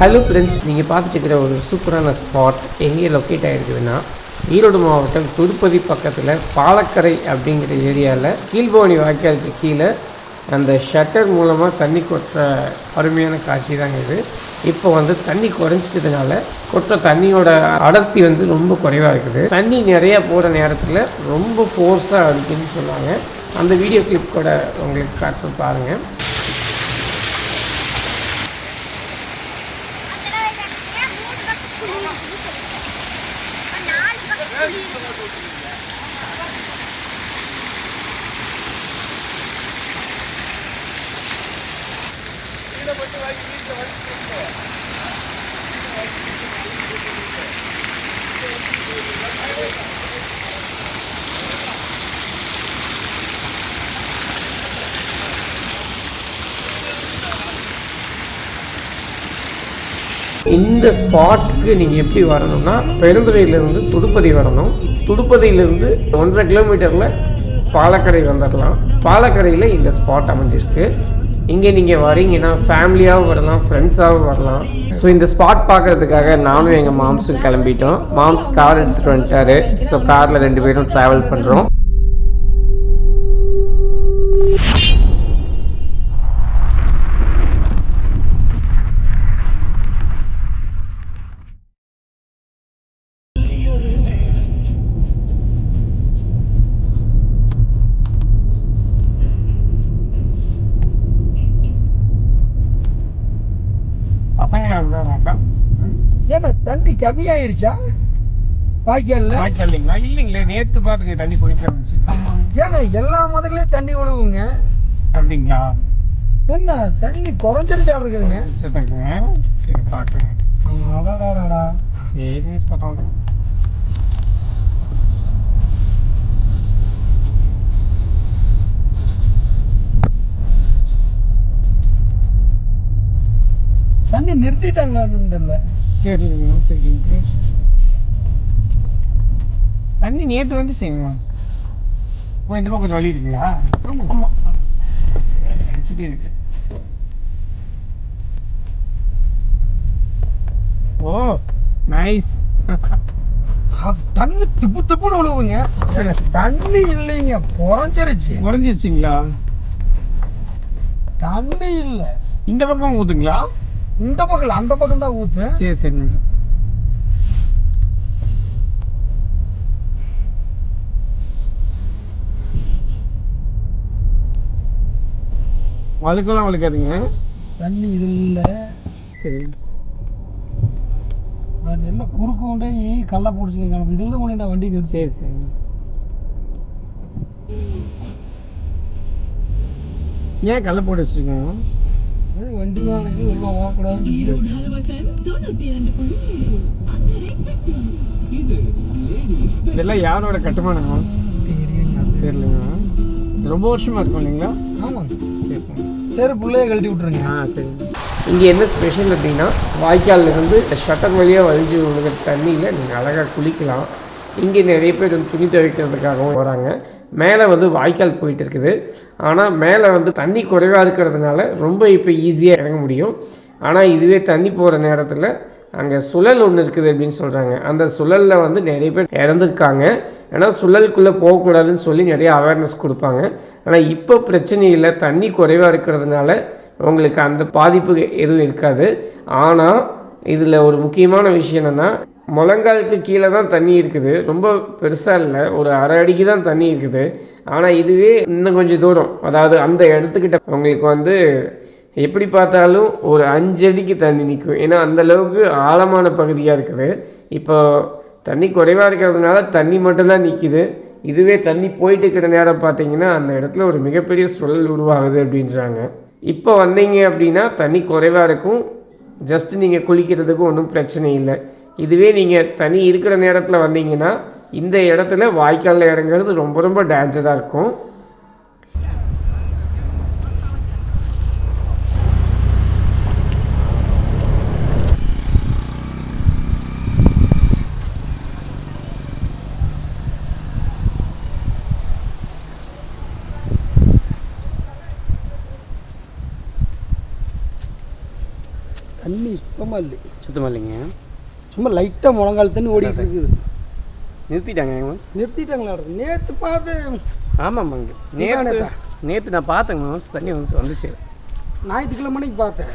Hello friends நீங்கள் பார்த்துட்டு இருக்கிற ஒரு சூப்பரான ஸ்பாட் எங்கே லொக்கேட் ஆகிருக்குதுன்னா ஈரோடு மாவட்டம் திருப்பதி பக்கத்தில் பாலக்கரை அப்படிங்கிற ஏரியாவில் கீழ்பவானி வாய்க்காலுக்கு கீழே அந்த ஷட்டர் மூலமாக தண்ணி கொட்டுற அருமையான காட்சி தாங்க இது. இப்போ வந்து தண்ணி குறைஞ்சிட்டதுனால கொட்டுற தண்ணியோட அடர்த்தி வந்து ரொம்ப குறைவாக இருக்குது. தண்ணி நிறையா போகிற நேரத்தில் ரொம்ப ஃபோர்ஸாக இருக்குதுன்னு சொன்னாங்க. அந்த வீடியோ கிளிப் கூட உங்களுக்கு காட்டு பாருங்கள் மட்டும் வாங்கி வீட்டில் வாங்கி இந்த ஸ்பாட்டுக்கு நீங்கள் எப்படி வரணும்னா பெருந்துறையிலேருந்து துடுப்பதி வரணும். துடுப்பதியிலேருந்து ஒன்றரை கிலோமீட்டரில் பாலக்கரை வந்துடலாம் பாலக்கரையில் இந்த ஸ்பாட் அமைஞ்சிருக்கு. இங்கே நீங்கள் வரீங்கன்னா ஃபேமிலியாகவும் வரலாம் ஃப்ரெண்ட்ஸாகவும் வரலாம். ஸோ இந்த ஸ்பாட் பார்க்குறதுக்காக நானும் எங்கள் மாம்ஸும் கிளம்பிட்டோம். மாம்ஸ் கார் எடுத்துகிட்டு வந்துட்டாரு. ஸோ காரில் ரெண்டு பேரும் ட்ராவல் பண்ணுறோம் பசங்க ஏன்னா தண்ணி கம்மியாயிருச்சா? வாய்க்கால்ல இல்லைங்களா இல்லைங்களே நேற்று பார்த்துக்க தண்ணி போயிட்டு இருந்துச்சு ஏங்க எல்லா மதங்களையும் தண்ணி விழுவுங்க அப்படிங்களா? என்ன தண்ணி குறைஞ்சிருச்சா இருக்குதுங்க? சரி பார்க்குறேன். சரி சொல்கிறேன் தண்ணி நிறுத்திட்டாங்களான்னு தெரியல. சரிங்க தண்ணி நேற்று வந்து செய்யுங்க ஓ இந்த பக்கம் கொஞ்சம் வழி இருக்குங்களா? ஆமாம் இருக்கு. ஓ நைஸ் தண்ணி திப்பு திப்புன்னு விழுவுங்க. தண்ணி இல்லைங்க குறைஞ்சிருச்சு குறைஞ்சிருச்சிங்களா தண்ணி இல்ல. இந்த பக்கம் ஊத்துங்களா? இந்த பக்கம் அந்த பக்கம் தான் ஊத்து. சரி சரிங்க வழுக்கெல்லாம் வழுக்காதுங்க. தண்ணி இது இல்ல. சரி. நான் நெல்ல குறுக்கு கொண்டே கல்ல பிடிச்சிக்க இதுல தான் கொண்டு வண்டி சரி சரி. ஏன் கல்ல போட்டு வச்சிருக்கீங்க? வண்டி வாங்கினது உள்ள போகக்கூடாதுன்னு இதெல்லாம் யாரோட கட்டுமானங்க தெரியுங்க தெரியலங்க. ரொம்ப வருஷமா இருக்கும் இல்லைங்களா? ஆமாங்க. சரி சரி. சரி பிள்ளைய கழட்டி விட்டுருங்க. ஆ சரி. இங்கே என்ன ஸ்பெஷல் அப்படின்னா வாய்க்கால்ல இருந்து ஷட்டர் வழியாக வழிஞ்சு விழுகிற தண்ணியில் நீங்கள் அழகாக குளிக்கலாம். இங்கே நிறைய பேர் வந்து துணி துவைக்கிறதுக்காகவும் வராங்க மேலே வந்து வாய்க்கால் போயிட்டு இருக்குது ஆனால் மேலே வந்து தண்ணி குறைவாக இருக்கிறதுனால ரொம்ப இப்போ ஈஸியாக இறங்க முடியும். ஆனால் இதுவே தண்ணி போகிற நேரத்தில் அங்கே சுழல் ஒன்று இருக்குது அப்படின்னு சொல்கிறாங்க அந்த சுழலில் வந்து நிறைய பேர் இறந்துருக்காங்க. ஏன்னா சுழலுக்குள்ளே போகக்கூடாதுன்னு சொல்லி நிறைய அவேர்னஸ் கொடுப்பாங்க. ஆனால் இப்போ பிரச்சனை இல்லை. தண்ணி குறைவாக இருக்கிறதுனால உங்களுக்கு அந்த பாதிப்பு எதுவும் இருக்காது. ஆனால் இதில் ஒரு முக்கியமான விஷயம் என்னென்னா முழங்காலுக்கு கீழே தான் தண்ணி இருக்குது. ரொம்ப பெருசாக இல்லை. ஒரு அரை அடிக்கு தான் தண்ணி இருக்குது. ஆனால் இதுவே இன்னும் கொஞ்சம் தூரம். அதாவது அந்த இடத்துக்கிட்ட உங்களுக்கு வந்து எப்படி பார்த்தாலும் ஒரு அஞ்சு அடிக்கு தண்ணி நிற்கும். ஏன்னா அந்தளவுக்கு ஆழமான பகுதியாக இருக்குது. இப்போ தண்ணி குறைவாக இருக்கிறதுனால தண்ணி மட்டும்தான் நிற்கிது இதுவே தண்ணி போயிட்டு இருக்கிற நேரம் பார்த்தீங்கன்னா அந்த இடத்துல ஒரு மிகப்பெரிய சுழல் உருவாகுது அப்படின்றாங்க. இப்போ வந்தீங்க அப்படின்னா தண்ணி குறைவாக இருக்கும். ஜஸ்ட் நீங்கள் குளிக்கிறதுக்கு ஒன்றும் பிரச்சனை இல்லை. இதுவே நீங்கள் தண்ணி இருக்கிற நேரத்தில் வந்தீங்கன்னா இந்த இடத்துல வாய்க்காலில் இறங்குறது ரொம்ப ரொம்ப டேஞ்சராக இருக்கும். தண்ணி சுத்தமாக இல்லை. சுத்தமாக இல்லைங்க. சும்மா லைட்டாக முழங்கால் தண்ணி ஓடிட்டு இருக்குது. நிறுத்திட்டாங்க நிறுத்திட்டாங்களா நேற்று பார்த்து ஆமாம்மாங்க நேற்று நேற்று நான் பார்த்தேங்க மாஸ் தண்ணி வந்து வந்துச்சு. ஞாயிற்றுக்கிழமை மணிக்கு பார்த்தேன்.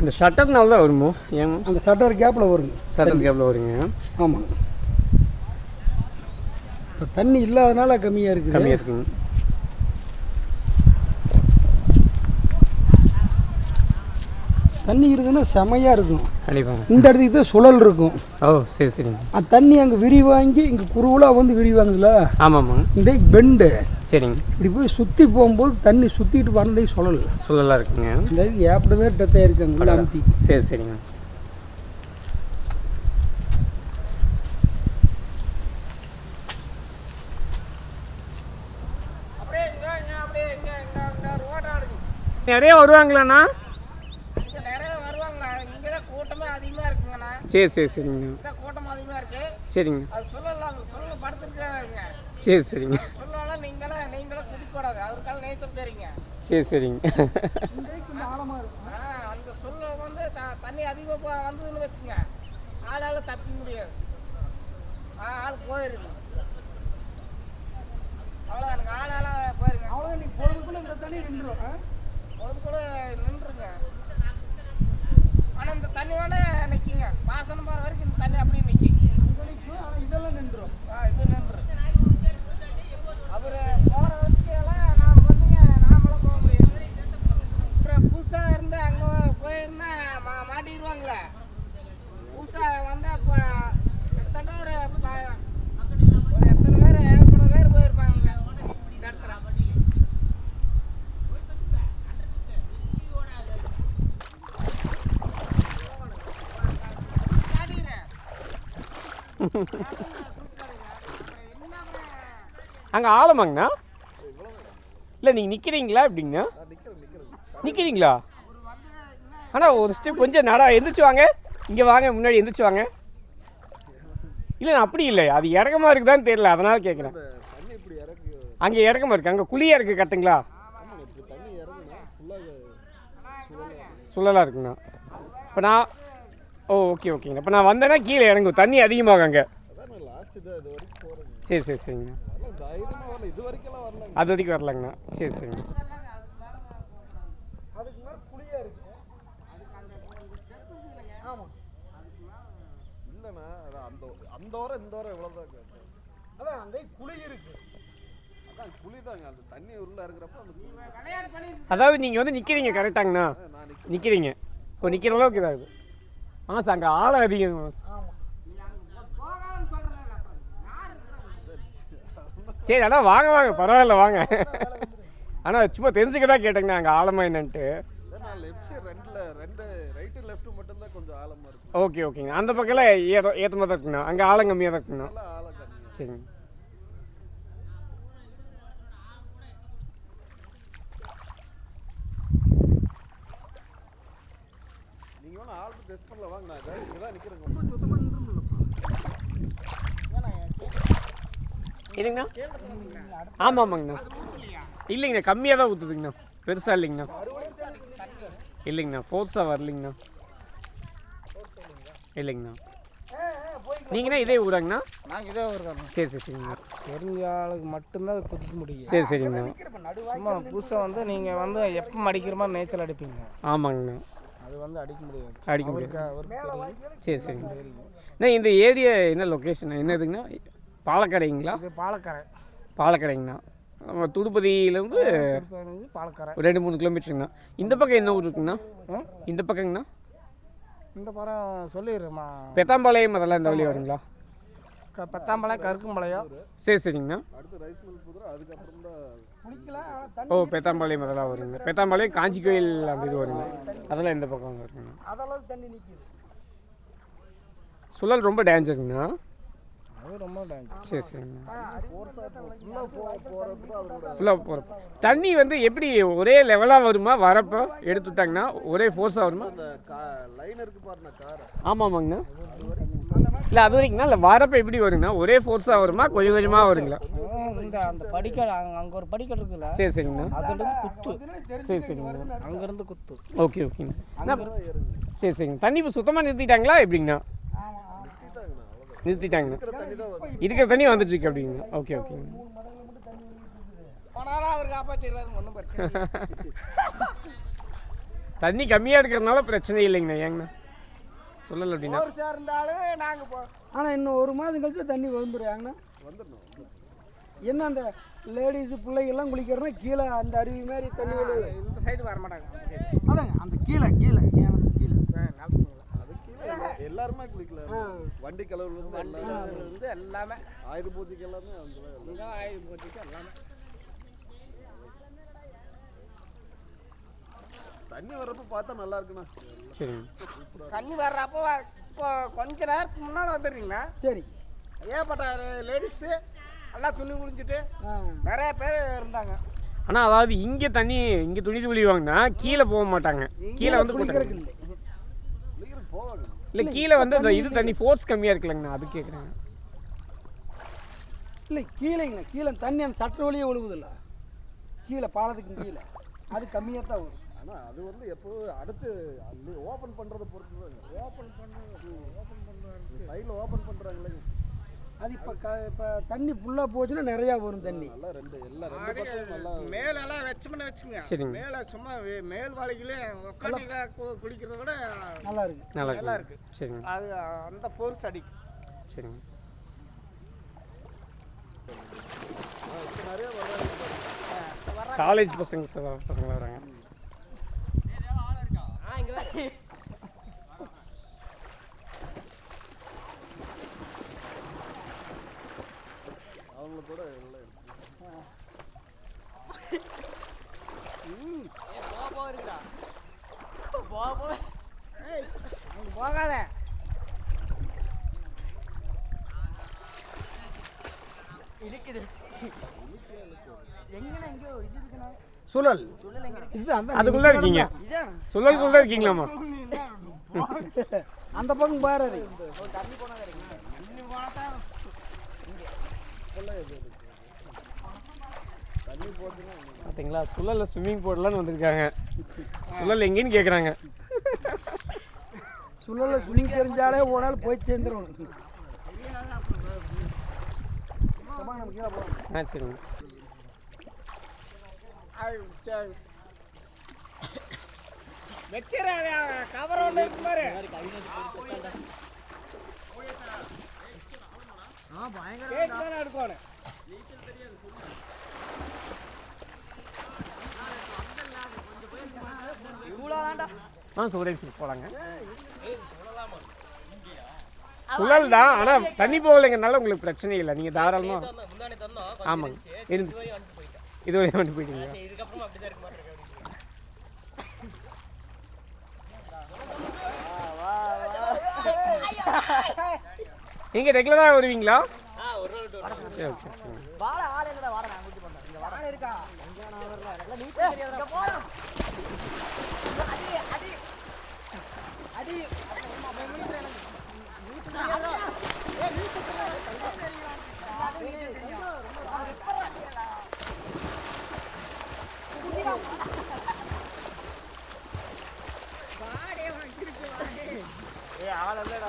இந்த ஷட்டர்னால தான் வருமோ? ஏங்க அந்த சட்டர் கேப்பில் வருங்க. ஷட்டர் எவ்வளோ வருங்க. ஆமாங்க இப்போ தண்ணி இல்லாதனால கம்மியாக இருக்குது. கம்மியாக இருக்குங்க. தண்ணி இருக்குன்னா செமையாக இருக்கும். கண்டிப்பாங்க இந்த இடத்துக்கு தான் சுழல் இருக்கும். ஓ சரி சரிங்க. அந்த தண்ணி அங்கே விரிவாங்கி இங்கே குறுவலாக வந்து விரிவாங்குதுல ஆமாம்மாங்க இந்த பெண்டு. சரிங்க. இப்படி போய் சுற்றி போகும்போது தண்ணி சுற்றிட்டு வரதே சுழல். சூழலாக இருக்குங்க. இந்த இதுக்கு ஏப்படவே டெத்தாக இருக்காங்க அமுத்தி. சரி சரிங்க. நிறைய வருவாங்களாண்ணா நிறைய வருவாங்க இங்கே தான் கூட்டமே அதிகமாக இருக்குங்கண்ணா சரி சரி சரிங்க. சரிங்க. அது சொல்லலாம் சொல்ல படுத்துருக்காங்க சரி சரிங்க. சரி சரிங்க. ஆ அந்த சொல்ல வந்து த- தண்ணி அதிகமாக வந்ததுன்னு வச்சுங்க. ஆளால் தப்பி முடியாது. ஆ ஆள் போயிருங்க. அவ்வளோ எனக்கு ஆளால போயிருங்க. அவ்வளோ நீ பொழுதுக்குள்ள இந்த தண்ணி நின்றுடும் பொழுது கூட நின்றுங்க. ஆனால் இந்த தண்ணி வேணா நிற்கிங்க பாசனம் போகிற வரைக்கும் இந்த தண்ணி அப்படியே நிற்கும் ஆனால் இதெல்லாம் நின்றுடும் ஆ இது நின்று அவர் போகிற வரைக்கும் நாம் வந்துங்க நாமளும் போக முடியாது. அப்புறம் புதுசாக இருந்து அங்கே போயிருந்தா மா மாட்டிடுவாங்களே புதுசாக வந்தால் இப்போ கிட்டத்தட்ட ஒரு எத்தனை பேர் ஏகப்பட்ட பேர் போயிருப்பாங்க இந்த இடத்துல மாட்டிக்கிறேன். அங்கே ஆழமாங்கண்ணா? இல்லை நீங்கள் நிற்கிறீங்களா எப்படிங்கண்ணா? நிற்கிறீங்களா ஆனால் ஒரு ஸ்டெப் கொஞ்சம் நடா எந்திரிச்சு வாங்க. இங்கே வாங்க முன்னாடி எந்திரிச்சு வாங்க. இல்லை அப்படி இல்லை. அது இறக்கமா இருக்குதான்னு தெரியல அதனால கேட்குறேன் அங்கே இறக்கமா இருக்கு. அங்கே குழியாக இருக்குது கட்டுங்களா சுழலாக இருக்குண்ணா. இப்போ நான் ஓ ஓகே ஓகேங்க இப்போ நான் வந்தேன்னா கீழே இறங்கும். தண்ணி அதிகமாகும் அங்கே. சரி சரி சரிங்கண்ணா. அது வரைக்கும் வரலங்கண்ணா. சரி சரிங்க குழியாக ஆமாம் இல்லைண்ணா அந்த அந்த இந்த வாரம் அதான் அந்த குழி இருக்கு தண்ணி அதாவது நீங்கள் வந்து நிற்கிறீங்க கரெக்டாங்கண்ணா நிற்கிறீங்க இப்போ நிற்கிற அளவுக்கு இதாகுது. சார் அங்கே ஆழம் அதிகம். சரி அதான் வாங்க வாங்க. பரவாயில்ல வாங்க. ஆனால் சும்மா தெரிஞ்சுக்க தான் கேட்டேங்கண்ணா அங்கே ஆழமா என்னன்ட்டு. ஓகே ஓகேங்க. அந்த பக்கம்லாம் ஏற ஏற்றமாக தான் இருக்குண்ணா அங்கே ஆழம் கம்மியாக தான் கம்மியாக சரிங்க. இதுங்கண்ணா ஆமாம் ஆமாங்கண்ணா இல்லைங்கண்ணா கம்மியாக தான் ஊற்றுதுங்கண்ணா பெருசாக இல்லைங்கண்ணா. இல்லைங்கண்ணா ஃபோர்ஸாக வரலைங்கண்ணா. இல்லைங்கண்ணா. நீங்கண்ணா இதே ஊராங்கண்ணா? நாங்கள் இதே வருகிறோம் சரி சரி சரிங்கண்ணா. தெரிஞ்ச ஆளுக்கு மட்டும்தான் குதிக்க முடியும். சரி சரிங்கண்ணா. சும்மா புதுசாக வந்து நீங்கள் வந்து எப்போ அடிக்கிற மாதிரி நீச்சல் அடிப்பீங்க. ஆமாங்கண்ணா. அது வந்து அடிக்க முடியாது. அடிக்க முடியாது. சரி சரிங்க அண்ணா இந்த ஏரியா என்ன லொக்கேஷன் என்னதுங்கண்ணா பாலக்கரைங்களா? இது பாலக்கரை. பாலக்கரைங்கண்ணா. நம்ம துடுப்பதியிலேருந்து பாலக்கரை ஒரு ரெண்டு மூணு கிலோமீட்டருங்கண்ணா இந்த பக்கம் என்ன ஊர் இருக்குங்கண்ணா? இந்த பக்கங்கண்ணா? இந்த படம் சொல்லிடுறேம்மா. பெத்தாம்பாளையம் அதெல்லாம் இந்த வழி வருங்களா? க பத்தாம்பளம் கருக்கும்பாளையம் சரி சரிங்கண்ணா. அடுத்து ரைஸ் மில் புதுரை அதுக்கப்புறம் தான் குளிக்கலாம் ஓ பெத்தாம்பாளையம் அதெல்லாம் வருங்க. பெத்தாம்பாளையம் காஞ்சி கோயில் அந்த இது வருங்க. அதெல்லாம் இந்த பக்கம் நிற்கிது சுழல் ரொம்ப டேஞ்சருங்கண்ணா அது ரொம்ப டேஞ்சர் சரி போகிறப்ப தண்ணி வந்து எப்படி ஒரே லெவலாக வருமா? வரப்போ எடுத்து விட்டாங்கன்னா ஒரே ஃபோர்ஸாக வருமா? ஆமாம் ஆமாங்கண்ணா இல்லை அது வரைக்கும்னா இல்லை வரப்போ எப்படி வருங்கண்ணா ஒரே ஃபோர்ஸாக வருமா கொஞ்சம் கொஞ்சமாக வருங்களா? இந்த அந்த படிக்கல் அங்க அங்க ஒரு படிக்கல் இருக்குல்ல? சரி சரிங்கண்ணா. அதுல இருந்து குத்து. சரி சரிங்கண்ணா. அங்க இருந்து குத்து. ஓகே ஓகேங்கண்ணா சரி சரிங்க. தண்ணி இப்போ சுத்தமாக நிறுத்திட்டாங்களா எப்படிங்கண்ணா? நிறுத்திட்டாங்கண்ணா. இருக்கிற தண்ணி வந்துட்டு இருக்கு அப்படிங்கண்ணா. ஓகே ஓகேங்க போனாலும் அவர் காப்பாத்திடுவாரு ஒன்றும் பிரச்சனை இல்லை. தண்ணி கம்மியாக இருக்கிறதுனால பிரச்சனை இல்லைங்கண்ணா ஏங்கண்ணா? சொல்லலை அப்படின்னா. ஒரு சேர்ந்தாலும் நாங்க போ ஆனால் இன்னும் ஒரு மாதம் கழிச்சு தண்ணி வந்துடுறாங்கண்ணா என்ன அந்த லேடிஸு பிள்ளைகள்லாம் குளிக்கிறனா கீழே அந்த அருவி மாதிரி தண்ணி இந்த சைடு வர மாட்டாங்க. அதாங்க அந்த கீழே கீழே கீழே எல்லாருமே குளிக்கல. வண்டி கலவுல இருந்து எல்லாமே. ஆயுத பூஜைக்கு எல்லாமே ஆயுத பூஜைக்கு எல்லாமே. தண்ணி வர்றப்ப பார்த்தா நல்லா இருக்குண்ணா. சரிங்க தண்ணி வர்றப்போ இப்போ கொஞ்ச நேரத்துக்கு முன்னால் வந்துடுறீங்களா? சரி. ஏகப்பட்ட லேடிஸு எல்லாம் துணி குளிச்சுட்டு ஆ. நிறைய பேர் இருந்தாங்க. ஆனால் அதாவது இங்கே தண்ணி இங்கே துணி துளிவாங்கன்னா கீழே போக மாட்டாங்க. கீழே வந்து போட்டாங்க இல்லை. கீழே வந்து அந்த இது தண்ணி ஃபோர்ஸ் கம்மியாக இருக்குல்லங்கண்ணா அது கேட்குறேங்க இல்லை கீழேங்க கீழே தண்ணி அந்த சற்று வழியே விழுவுதில்ல கீழே பாலத்துக்கு கீழே. அது கம்மியாக தான் வரும். ஆனா அது வந்து எப்போ அடைச்சு ஓபன் பண்றதை பொறுத்து தான் ஓபன் பண்ண ஓபன் பண்றாங்க சைடில் ஓபன் பண்றாங்களே. அது இப்போ க இப்போ தண்ணி ஃபுல்லாக போச்சுன்னா நிறையா வரும் தண்ணி. நல்லா ரெண்டு எல்லா ரெண்டு பக்கம் மேலெல்லாம் வச்சோம்னு வச்சுங்க சரிங்க. மேலே சும்மா வே- மேல் வாழைகளே உட்காந்து குளிக்கிறத விட நல்லா இருக்கு. நல்லா நல்லா இருக்கு. சரிங்க. அது அந்த போர்ஸ் அடிக்கும். சரிங்க. காலேஜ் பசங்க பசங்க வராங்க. அவங்களுக்கு கூட எல்லாம் இருக்கு ஏய், அங்க போகாத சுழல் இதுதான் அந்த அதுக்குள்ளே இருக்கீங்க. சுழலுக்குள்ளே இருக்கீங்களாம்மா. அந்த பக்கம் பாரு அது. பார்த்தீங்களா சுழலில் ஸ்விம்மிங் பூல்லாம் வந்திருக்காங்க. சுழல் எங்கேன்னு கேட்குறாங்க சுழல சுனிங்க தெரிஞ்சாலே ஓடால் போய் சேர்ந்துடும் ஆ சரிங்க. வச்சிரு கவர் ஒன்று இருக்கு பாரு. எடுக்கணும் ஆ சுழல் தான் ஆனால் தண்ணி போகலைங்கனால உங்களுக்கு பிரச்சனை இல்லை. நீங்கள் தாராளமாக ஆமாங்க இருந்துச்சு. இது வரையும் வந்துட்டு போயிட்டீங்க வருவீங்களா ஓகே ஓகே பைத்தியக்காரா கட்டி பிடிக்கிறான்டா பொறுத்தனா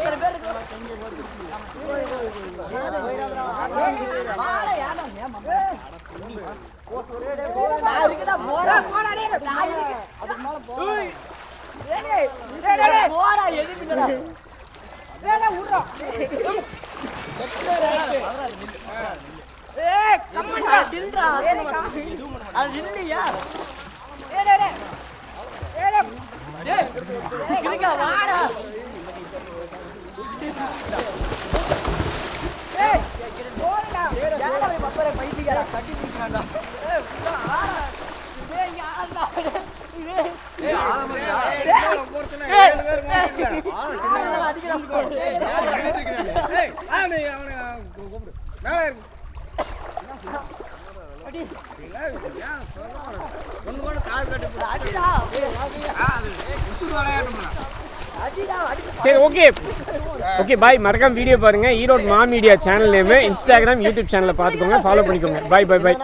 ஏழு பேர் மாட்டிக்கலாம். ஏய், ஆ, நீ அவனை கூப்பிடு. ஒன்று கூட கால் கட்டு விளையாட்டு சரி ஓகே ஓகே பாய் மறக்காம வீடியோ பாருங்க. Erode Ma media channel name Instagram YouTube சேனலை பார்த்துக்கோங்க. ஃபாலோ பண்ணிக்கோங்க. Bye bye bye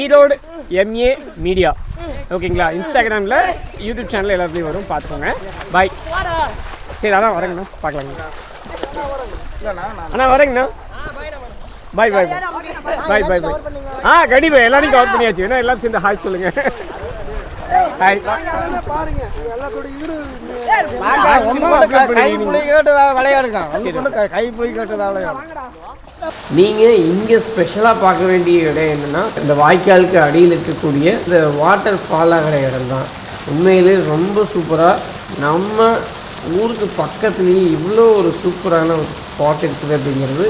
Erode MA media ஓகேங்களா இன்ஸ்டாகிராமில் யூடியூப் சேனல் எல்லாத்துலேயும் வரும். பார்த்துக்கோங்க. பாய் சரி அதான் வரேங்கண்ணா பார்க்கலாங்கண்ணா அண்ணா வரேங்கண்ணா. பாய் பாய் பாய் பாய் பாய் ஆ கண்டிப்பாக எல்லாரையும் கவர் பண்ணியாச்சு. ஏன்னா எல்லாரும் சேர்ந்து ஹாய் சொல்லுங்கள் நீங்கள் இங்கே ஸ்பெஷலாக பார்க்க வேண்டிய இடம் என்னென்னா இந்த வாய்க்காலுக்கு அடியில் இருக்கக்கூடிய இந்த வாட்டர் ஃபால் ஆகிற இடம் தான் உண்மையிலே ரொம்ப சூப்பராக நம்ம ஊருக்கு பக்கத்துலேயே இவ்வளோ ஒரு சூப்பரான ஒரு ஸ்பாட் இருக்குது அப்படிங்கிறது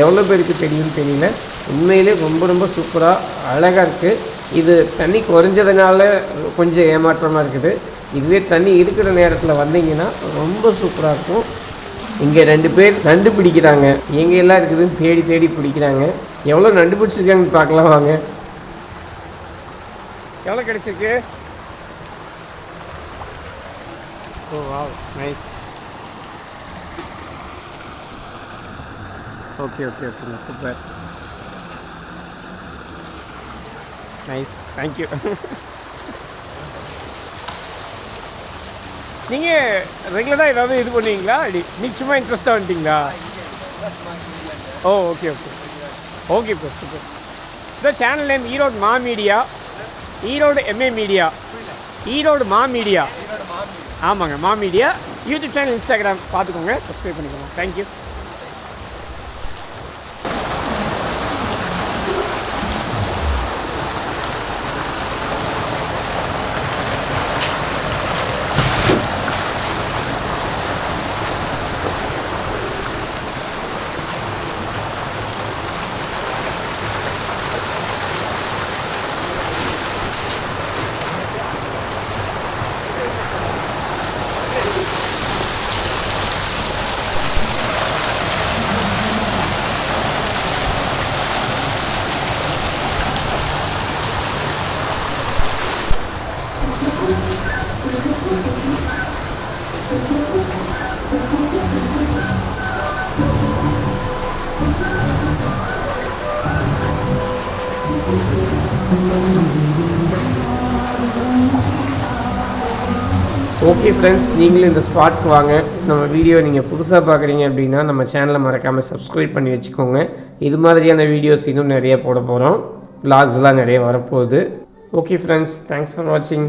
எவ்வளோ பேருக்கு தெரியும்னு தெரியல. உண்மையிலே ரொம்ப ரொம்ப சூப்பராக அழகாக இருக்குது இது தண்ணி குறைஞ்சதுனால கொஞ்சம் ஏமாற்றமாக இருக்குது. இதுவே தண்ணி இருக்கிற நேரத்தில் வந்தீங்கன்னா ரொம்ப சூப்பராக இருக்கும். இங்கே ரெண்டு பேர் நண்டு பிடிக்கிறாங்க. எங்க எல்லாம் இருக்குதுன்னு தேடி தேடி பிடிக்கிறாங்க. எவ்வளோ நண்டு பிடிச்சிருக்காங்கன்னு பார்க்கலாம் வாங்க. எவ்வளோ கிடைச்சிருக்கு? ஓ வா nice okay okay okay super nice thank you நீங்கள் ரெகுலராக ஏதாவது இது பண்ணுவீங்களா? அப்படி நீங்க சும்மா இன்ட்ரெஸ்ட்டாக வந்துட்டீங்களா? ஓ okay okay okay bro super இந்த channel name Erode Ma media Erode MA media Erode Ma media ஆமாங்க Ma media YouTube channel Instagram பார்த்துக்கோங்க. சப்ஸ்கிரைப் பண்ணிக்கோங்க. தேங்க்யூ ஓகே ஃப்ரெண்ட்ஸ் நீங்களும் இந்த ஸ்பாட்க்கு வாங்க. நம்ம வீடியோ நீங்கள் புதுசாக பார்க்குறீங்க அப்படின்னா நம்ம சேனலை மறக்காமல் சப்ஸ்கிரைப் பண்ணி வச்சுக்கோங்க. இது மாதிரியான வீடியோஸ் இன்னும் நிறைய போட போகிறோம் vlogsலாம் நிறைய வரப்போகுது. ஓகே ஃப்ரெண்ட்ஸ் தேங்க்ஸ் ஃபார் வாட்சிங்